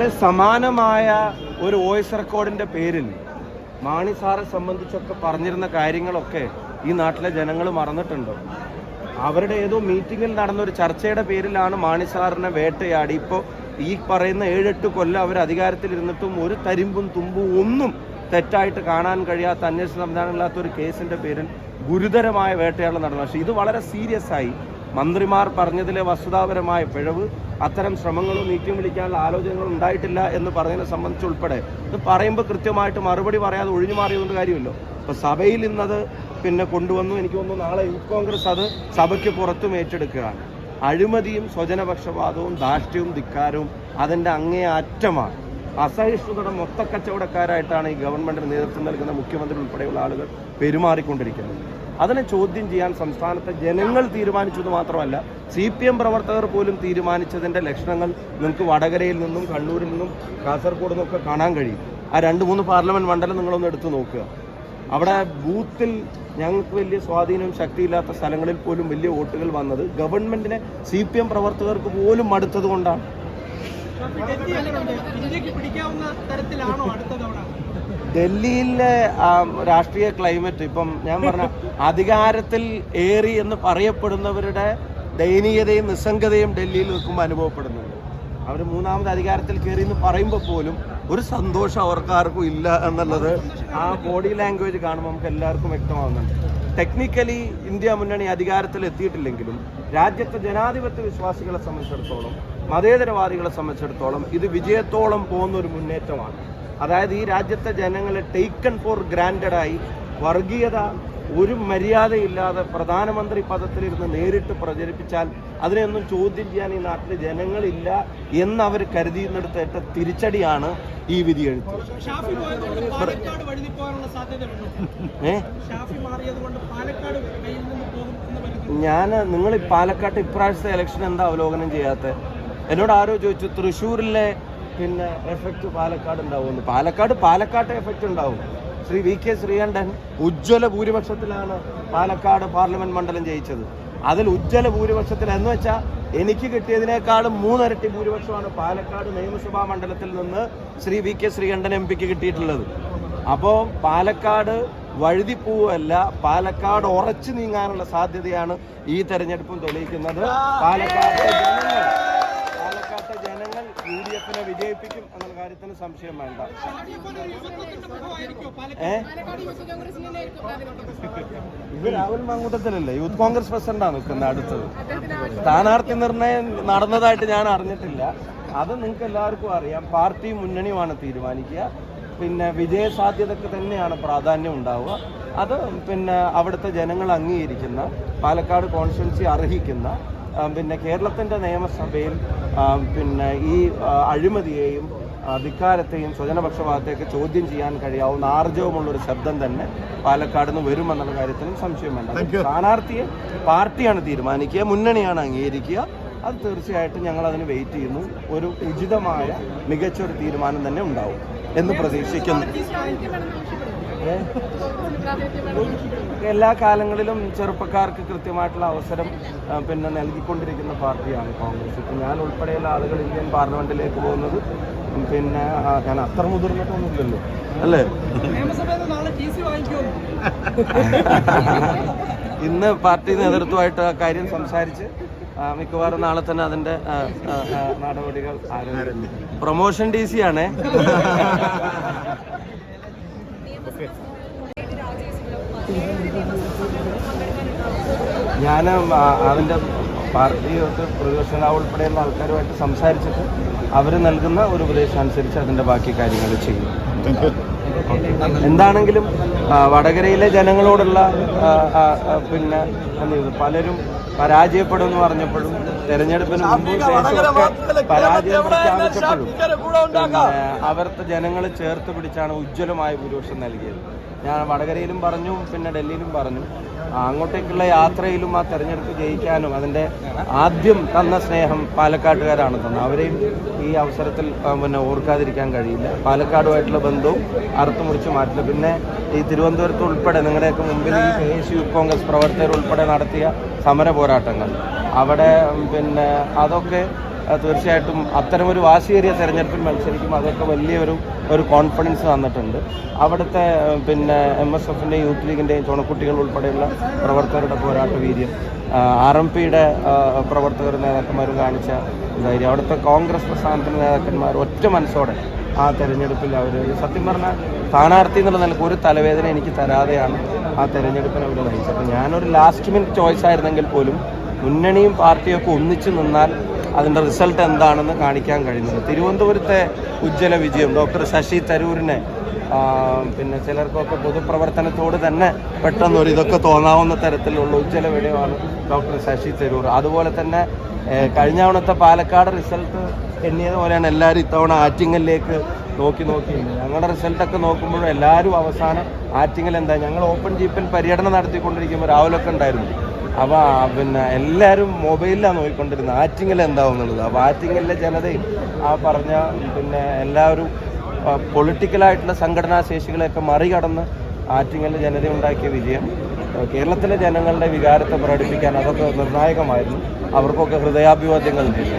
അല്ലെ സമാനമായ ഒരു വോയിസ് റെക്കോർഡിന്റെ പേരിൽ മാണി സാറെ സംബന്ധിച്ചൊക്കെ പറഞ്ഞിരുന്ന കാര്യങ്ങളൊക്കെ ഈ നാട്ടിലെ ജനങ്ങൾ മറന്നിട്ടുണ്ടോ. അവരുടെ ഏതോ മീറ്റിങ്ങിൽ നടന്ന ഒരു ചർച്ചയുടെ പേരിലാണ് മാണി സാറിനെ വേട്ടയാടി. ഇപ്പോൾ ഈ പറയുന്ന ഏഴെട്ട് കൊല്ലം അവർ അധികാരത്തിലിരുന്നിട്ടും ഒരു തരിമ്പും തുമ്പും ഒന്നും തെറ്റായിട്ട് കാണാൻ കഴിയാത്ത അന്വേഷണ സംവിധാനമില്ലാത്ത ഒരു കേസിന്റെ പേരിൽ ഗുരുതരമായ വേട്ടയാടൽ നടന്നു. പക്ഷേ ഇത് വളരെ സീരിയസ് ആയി മന്ത്രിമാർ പറഞ്ഞതിലെ വസ്തുതാപരമായ പിഴവ് അത്തരം ശ്രമങ്ങളും നീക്കം വിളിക്കാനുള്ള ആലോചനകളും ഉണ്ടായിട്ടില്ല എന്ന് പറഞ്ഞതിനെ സംബന്ധിച്ച് ഉൾപ്പെടെ ഇത് പറയുമ്പോൾ കൃത്യമായിട്ട് മറുപടി പറയാതെ ഒഴിഞ്ഞു മാറിയതുകൊണ്ട് കാര്യമല്ലോ. അപ്പോൾ സഭയിൽ ഇന്നത് പിന്നെ കൊണ്ടുവന്നു. എനിക്ക് തോന്നുന്നു നാളെ യൂത്ത് കോൺഗ്രസ് അത് സഭയ്ക്ക് പുറത്തും ഏറ്റെടുക്കുകയാണ്. അഴിമതിയും സ്വജനപക്ഷപാതവും ധാർഷ്ട്യവും ധിക്കാരവും അതിന്റെ അങ്ങേ അറ്റമാണ്. അസഹിഷ്ണുതയുടെ മൊത്തക്കച്ചവടക്കാരായിട്ടാണ് ഈ ഗവൺമെന്റിന് നേതൃത്വം നൽകുന്ന മുഖ്യമന്ത്രി ഉൾപ്പെടെയുള്ള ആളുകൾ പെരുമാറിക്കൊണ്ടിരിക്കുന്നത്. അതിനെ ചോദ്യം ചെയ്യാൻ സംസ്ഥാനത്തെ ജനങ്ങൾ തീരുമാനിച്ചത് മാത്രമല്ല സി പി എം പ്രവർത്തകർ പോലും തീരുമാനിച്ചതിന്റെ ലക്ഷണങ്ങൾ നിങ്ങൾക്ക് വടകരയിൽ നിന്നും കണ്ണൂരിൽ നിന്നും കാസർഗോഡ് നിന്നൊക്കെ കാണാൻ കഴിയും. ആ രണ്ട് മൂന്ന് പാർലമെന്റ് മണ്ഡലം നിങ്ങളൊന്ന് എടുത്തു നോക്കുക. അവിടെ ബൂത്തിൽ ഞങ്ങൾക്ക് വലിയ സ്വാധീനവും ശക്തിയില്ലാത്ത സ്ഥലങ്ങളിൽ പോലും വലിയ വോട്ടുകൾ വന്നത് ഗവൺമെന്റിനെ സി പി എം പ്രവർത്തകർക്ക് പോലും മടുത്തത് കൊണ്ടാണ്. ഡൽഹിയിലെ രാഷ്ട്രീയ ക്ലൈമറ്റ് ഇപ്പം ഞാൻ പറഞ്ഞ അധികാരത്തിൽ ഏറി എന്ന് പറയപ്പെടുന്നവരുടെ ദയനീയതയും നിസ്സംഗതയും ഡൽഹിയിൽ നിൽക്കുമ്പോൾ അനുഭവപ്പെടുന്നുണ്ട്. അവർ മൂന്നാമത് അധികാരത്തിൽ കയറി എന്ന് പറയുമ്പോൾ പോലും ഒരു സന്തോഷം അവർക്കാർക്കും ഇല്ല എന്നുള്ളത് ആ ബോഡി ലാംഗ്വേജ് കാണുമ്പോൾ നമുക്ക് എല്ലാവർക്കും വ്യക്തമാവുന്നുണ്ട്. ടെക്നിക്കലി ഇന്ത്യ മുന്നണി അധികാരത്തിൽ എത്തിയിട്ടില്ലെങ്കിലും രാജ്യത്തെ ജനാധിപത്യ വിശ്വാസികളെ സംബന്ധിച്ചിടത്തോളം മതേതരവാദികളെ സംബന്ധിച്ചിടത്തോളം ഇത് വിജയത്തോളം പോകുന്ന ഒരു മുന്നേറ്റമാണ്. അതായത് ഈ രാജ്യത്തെ ജനങ്ങളെ ടേക്കൺ ഫോർ ഗ്രാൻഡഡ് ആയി വർഗീയത ഒരു മര്യാദയില്ലാതെ പ്രധാനമന്ത്രി പദത്തിലിരുന്ന് നേരിട്ട് പ്രചരിപ്പിച്ചാൽ അതിനെയൊന്നും ചോദ്യം ചെയ്യാൻ ഈ നാട്ടിലെ ജനങ്ങളില്ല എന്ന് അവർ ഏറ്റ തിരിച്ചടിയാണ് ഈ വിധി എഴുത്ത് ഞാൻ നിങ്ങൾ ഈ പാലക്കാട്ട് ഇപ്രാവശ്യത്തെ ഇലക്ഷൻ എന്താ അവലോകനം ചെയ്യാത്ത എന്നോട് ആരോ ചോദിച്ചു തൃശ്ശൂരിലെ പിന്നെ എഫക്റ്റ് പാലക്കാട് ഉണ്ടാവുമെന്ന് പാലക്കാട് പാലക്കാട്ടെ എഫക്റ്റ് ഉണ്ടാവും. ശ്രീ വി കെ ശ്രീകണ്ഠൻ ഉജ്ജ്വല ഭൂരിപക്ഷത്തിലാണ് പാലക്കാട് പാർലമെന്റ് മണ്ഡലം ജയിച്ചത്. അതിൽ ഉജ്ജ്വല ഭൂരിപക്ഷത്തിൽ എന്ന് വെച്ചാൽ എനിക്ക് കിട്ടിയതിനേക്കാളും മൂന്നരട്ടി ഭൂരിപക്ഷമാണ് പാലക്കാട് നിയമസഭാ മണ്ഡലത്തിൽ നിന്ന് Shri V K Sreekandan M പിക്ക് കിട്ടിയിട്ടുള്ളത്. അപ്പോൾ പാലക്കാട് വഴുതിപ്പോവല്ല പാലക്കാട് ഉറച്ചു നീങ്ങാനുള്ള സാധ്യതയാണ് ഈ തെരഞ്ഞെടുപ്പും തെളിയിക്കുന്നത്. പാലക്കാട് യു ഡി എഫിനെ വിജയിപ്പിക്കും എന്നുള്ള കാര്യത്തിന് സംശയം വേണ്ട. ഏ? ഇത് രാഹുൽ മങ്കൂട്ടത്തിലല്ലേ? യൂത്ത് കോൺഗ്രസ് പ്രസിഡന്റാണ് നിൽക്കുന്നത് അടുത്തത്. സ്ഥാനാർത്ഥി നിർണയം നടന്നതായിട്ട് ഞാൻ അറിഞ്ഞിട്ടില്ല. അത് നിങ്ങൾക്ക് എല്ലാവർക്കും അറിയാം. പാർട്ടി മുന്നണിയുമാണ് തീരുമാനിക്കുക. പിന്നെ വിജയ സാധ്യതക്ക് തന്നെയാണ് പ്രാധാന്യം ഉണ്ടാവുക. അത് പിന്നെ അവിടുത്തെ ജനങ്ങൾ അംഗീകരിക്കുന്ന പാലക്കാട് കോൺസ്റ്റിറ്റ്യൻസി അർഹിക്കുന്ന പിന്നെ കേരളത്തിന്റെ നിയമസഭയിൽ പിന്നെ ഈ അഴിമതിയെയും അധികാരത്തെയും ധിക്കാരത്തെയും സ്വജനപക്ഷപാതത്തെയൊക്കെ ചോദ്യം ചെയ്യാൻ കഴിയാവുന്ന ആർജവമുള്ള ഒരു ശബ്ദം തന്നെ പാലക്കാട് നിന്ന് വരുമെന്നുള്ള കാര്യത്തിലും സംശയം വേണ്ട. സ്ഥാനാർത്ഥിയെ പാർട്ടിയാണ് തീരുമാനിക്കുക മുന്നണിയാണ് അംഗീകരിക്കുക. അത് തീർച്ചയായിട്ടും ഞങ്ങൾ അതിന് വെയിറ്റ് ചെയ്യുന്നു. ഒരു ഉചിതമായ മികച്ച ഒരു തീരുമാനം തന്നെ ഉണ്ടാവും എന്ന് പ്രതീക്ഷിക്കുന്നു? എല്ലാ കാലങ്ങളിലും ചെറുപ്പക്കാർക്ക് കൃത്യമായിട്ടുള്ള അവസരം പിന്നെ നൽകിക്കൊണ്ടിരിക്കുന്ന പാർട്ടിയാണ് കോൺഗ്രസ്. ഇപ്പം ഞാൻ ഉൾപ്പെടെയുള്ള ആളുകൾ ഇന്ത്യൻ പാർലമെന്റിലേക്ക് പോകുന്നത് പിന്നെ ഞാൻ അത്ര മുതിർന്നിട്ടൊന്നുമില്ലല്ലോ. അല്ലേ? ഇന്ന് പാർട്ടി നേതൃത്വമായിട്ട് ആ കാര്യം സംസാരിച്ച് മിക്കവാറും നാളെ തന്നെ അതിന്റെ നടപടികൾ ആരംഭിക്കും. പ്രൊമോഷൻ ഡി സി ആണേ. ഞാൻ അതിന്റെ പാർട്ടി പ്രതിപക്ഷ ഉൾപ്പെടെയുള്ള ആൾക്കാരുമായിട്ട് സംസാരിച്ചിട്ട് അവർ നൽകുന്ന ഒരു ഉപദേശം അനുസരിച്ച് അതിന്റെ ബാക്കി കാര്യങ്ങൾ ചെയ്യും. എന്താണെങ്കിലും വടകരയിലെ ജനങ്ങളോടുള്ള പിന്നെ എന്ത് ചെയ്തു? പലരും പരാജയപ്പെടുമെന്ന് പറഞ്ഞപ്പോഴും തെരഞ്ഞെടുപ്പിന് ജനങ്ങൾ പരാജയം ജനങ്ങളെ ചേർത്ത് പിടിച്ചാണ് ഉജ്ജ്വലമായ ഭൂരിപക്ഷം നൽകിയത്. ഞാൻ വടകരയിലും പറഞ്ഞു പിന്നെ ഡൽഹിയിലും പറഞ്ഞു. അങ്ങോട്ടേക്കുള്ള യാത്രയിലും ആ തെരഞ്ഞെടുപ്പ് ജയിക്കാനും അതിന്റെ ആദ്യം തന്ന സ്നേഹം പാലക്കാട്ടുകാരാണ് തന്നത് അവരെയും ഈ അവസരത്തിൽ പിന്നെ ഓർക്കാതിരിക്കാൻ കഴിയില്ല. പാലക്കാടുമായിട്ടുള്ള ബന്ധവും അറുത്തു മുറിച്ച് മാറ്റില്ല. പിന്നെ ഈ തിരുവനന്തപുരത്ത് ഉൾപ്പെടെ നിങ്ങളുടെയൊക്കെ മുമ്പിൽ ഈ കെ എസ് യു കോൺഗ്രസ് പ്രവർത്തകർ ഉൾപ്പെടെ നടത്തിയ സമര പോരാട്ടങ്ങൾ അവിടെ പിന്നെ അതൊക്കെ തീർച്ചയായിട്ടും അത്തരമൊരു വാശിയേറിയ തെരഞ്ഞെടുപ്പിൽ മത്സരിക്കും അതൊക്കെ വലിയൊരു ഒരു കോൺഫിഡൻസ് തന്നിട്ടുണ്ട്. അവിടുത്തെ പിന്നെ എം എസ് എഫിന്റെയും യൂത്ത് ലീഗിന്റെയും ചുണക്കുട്ടികൾ ഉൾപ്പെടെയുള്ള പ്രവർത്തകരുടെ പോരാട്ട വീര്യം. ആർ എം പിയുടെ പ്രവർത്തകർ നേതാക്കന്മാരും കാണിച്ച ധൈര്യം. അവിടുത്തെ കോൺഗ്രസ് പ്രസ്ഥാനത്തിന്റെ നേതാക്കന്മാർ ഒറ്റ മനസ്സോടെ ആ തെരഞ്ഞെടുപ്പിൽ അവർ സത്യം പറഞ്ഞാൽ സ്ഥാനാർത്ഥി എന്നുള്ള നിലയ്ക്ക് ഒരു തലവേദന എനിക്ക് തരാതെയാണ് ആ തെരഞ്ഞെടുപ്പിനെ അവർ നയിച്ചത്. അപ്പോൾ ഞാനൊരു ലാസ്റ്റ് മിനിറ്റ് ചോയ്സ് ആയിരുന്നെങ്കിൽ പോലും മുന്നണിയും പാർട്ടിയൊക്കെ ഒന്നിച്ചു നിന്നാൽ അതിന്റെ റിസൾട്ട് എന്താണെന്ന് കാണിക്കാൻ കഴിയുന്നത് തിരുവനന്തപുരത്തെ ഉജ്ജ്വല വിജയം ഡോക്ടർ ശശി തരൂരിനെ പിന്നെ ചിലർക്കൊക്കെ പൊതുപ്രവർത്തനത്തോട് തന്നെ പെട്ടെന്നൊരു ഇതൊക്കെ തോന്നാവുന്ന തരത്തിലുള്ള ഉജ്ജ്വല വിജയമാണ് ഡോക്ടർ ശശി തരൂർ. അതുപോലെ തന്നെ കഴിഞ്ഞ തവണത്തെ പാലക്കാട് റിസൾട്ട് എണ്ണിയത് പോലെയാണ് എല്ലാവരും ഇത്തവണ ആറ്റിങ്ങലിലേക്ക് നോക്കി നോക്കി. ഞങ്ങളുടെ റിസൾട്ടൊക്കെ നോക്കുമ്പോഴും എല്ലാവരും അവസാനം ആറ്റിങ്ങൽ എന്താ ഞങ്ങൾ ഓപ്പൺ ജീപ്പിൽ പര്യടനം നടത്തിക്കൊണ്ടിരിക്കുമ്പോൾ രാവിലൊക്കെ ഉണ്ടായിരുന്നു. അപ്പോൾ പിന്നെ എല്ലാവരും മൊബൈലിലാണ് നോക്കിക്കൊണ്ടിരുന്നത് ആറ്റിങ്ങൽ എന്താവുന്നുള്ളത്? അപ്പോൾ ആറ്റിങ്ങലിലെ ജനതയും ആ പറഞ്ഞ പിന്നെ എല്ലാവരും പൊളിറ്റിക്കലായിട്ടുള്ള സംഘടനാ ശേഷികളെയൊക്കെ മറികടന്ന് ആറ്റിങ്ങൽ ജനത ഉണ്ടാക്കിയ വിജയം കേരളത്തിലെ ജനങ്ങളുടെ വികാരത്തെ പ്രകടിപ്പിക്കാൻ അതൊക്കെ നിർണായകമായിരുന്നു. അവർക്കൊക്കെ ഹൃദയാഭിവാദ്യങ്ങൾ ചെയ്തു